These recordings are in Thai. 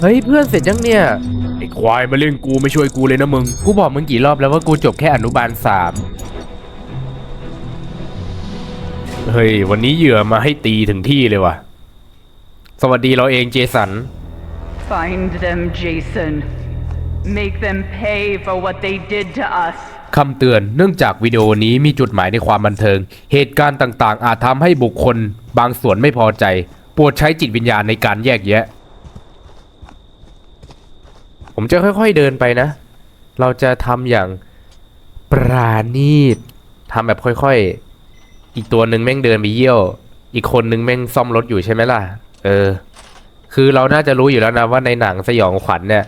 เฮ้ยเพื่อนเสร็จยังเนี่ย ไอ้ควายมาเล่นกูไม่ช่วยกูเลยนะมึง กูบอกมึงกี่รอบแล้วว่ากูจบแค่อนุบาลสามเฮ้ยวันนี้เหยื่อมาให้ตีถึงที่เลยว่ะ สวัสดีเราเองเจสัน Find them, Jason. Make them pay for what they did to us. คำเตือนเนื่องจากวิดีโอนี้มีจุดหมายในความบันเทิง เหตุการณ์ต่างๆ อาจทำให้บุคคล บางส่วนไม่พอใจ โปรดใช้จิตวิญญาณในการแยกแยะ ผมจะค่อยๆเดินไปนะ เราจะทำอย่างปราณีตทำแบบค่อยๆ อีกตัวหนึ่งแม่งเดินไปเยี่ยว อีกคนนึงแม่งซ่อมรถอยู่ใช่ไหมล่ะ เออ คือเราน่าจะรู้อยู่แล้วนะว่าในหนังสยองขวัญเนี่ย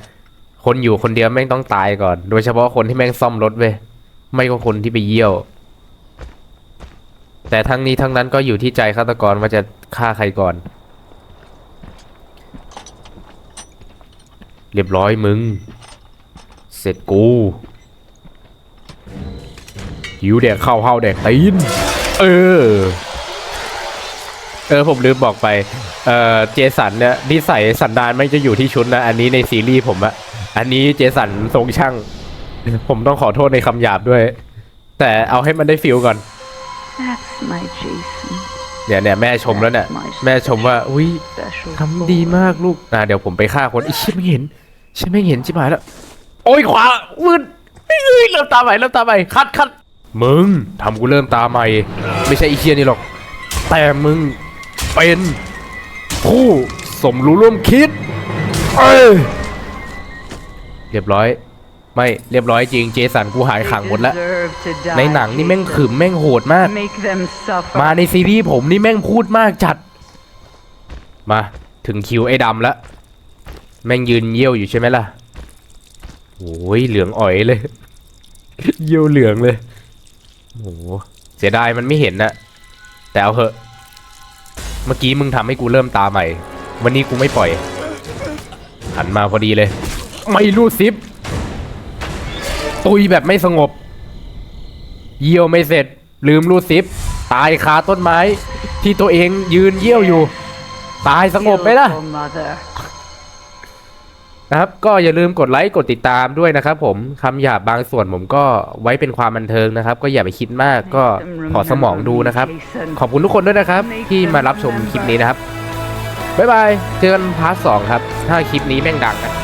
คนอยู่คนเดียวแม่งต้องตายก่อน โดยเฉพาะคนที่แม่งซ่อมรถเว้ย ไม่ก็คนที่ไปเยี่ยว แต่ทั้งนี้ทั้งนั้นก็อยู่ที่ใจฆาตกรว่าจะฆ่าใครก่อน เรียบร้อยมึง เสร็จกู หิวแดกข้าวห้าวแดกตีน เออ เออผมลืมบอกไป เออเจสันเนี่ยนิสัยสันดานไม่จะอยู่ที่ชุดนะ อันนี้ในซีรีส์ผมอะอันนี้เจสันทรงช่าง ผมต้องขอโทษในคำหยาบด้วย แต่เอาให้มันได้ฟิลก่อน That's my Jason. เนี่ยเนี่ยแม่ชมแล้วเนี่ยแม่ชมว่าอุ้ย Special. ทำดีมากลูกอะเดี๋ยวผมไปฆ่าคนไอ้เชี่ยไม่เห็นเชี่ยไม่เห็นชิบหายแล้ว โอ้ยขวาวืดเอ้ยเริ่มตาใหม่เริ่มตาใหม่คัดคัดมึงทำกูเริ่มตาใหม่ ไม่ใช่ไอ้เชี่ยนี่หรอก แต่มึงเป็นผู้สมรู้ร่วมคิด เอ้ยเรียบร้อย ไม่เรียบร้อยจริงเจสันกูหายขังหมดแล้ว Deserve to die, ในหนังนี่แม่ง Jason. ขึมแม่งโหดมาก Make them suffer. มาในซีรีส์ผมนี่แม่งพูดมากจัด มาถึงคิวไอ้ดำแล้ว แม่งยืนเยี่ยวอยู่ใช่ไหมล่ะโอ้ยเหลืองอ่อยเลย เยี่ยวเหลืองเลยโอ้โหเสียดายมันไม่เห็นนะแต่เอาเถอะ เมื่อกี้มึงทำให้กูเริ่มตาใหม่ วันนี้กูไม่ปล่อยหันมาพอดีเลย ไม่รู้ซิป ตุยแบบไม่สงบ เยี่ยวไม่เสร็จ ลืมรูดซิป ตายคาต้นไม้ ที่ตัวเองยืนเยี่ยวอยู่ ตายสงบไหมล่ะ นะครับก็อย่าลืมกดไลค์กดติดตามด้วยนะครับผมคำหยาบบางส่วนผมก็ไว้เป็นความบันเทิงนะครับ ก็อย่าไปคิดมากก็ขอสมองดูนะครับ ขอบคุณทุกคนด้วยนะครับ ที่มารับชมคลิปนี้นะครับบ๊ายบายเจอกันพาร์ทสองครับ ถ้าคลิปนี้แม่งดังนะ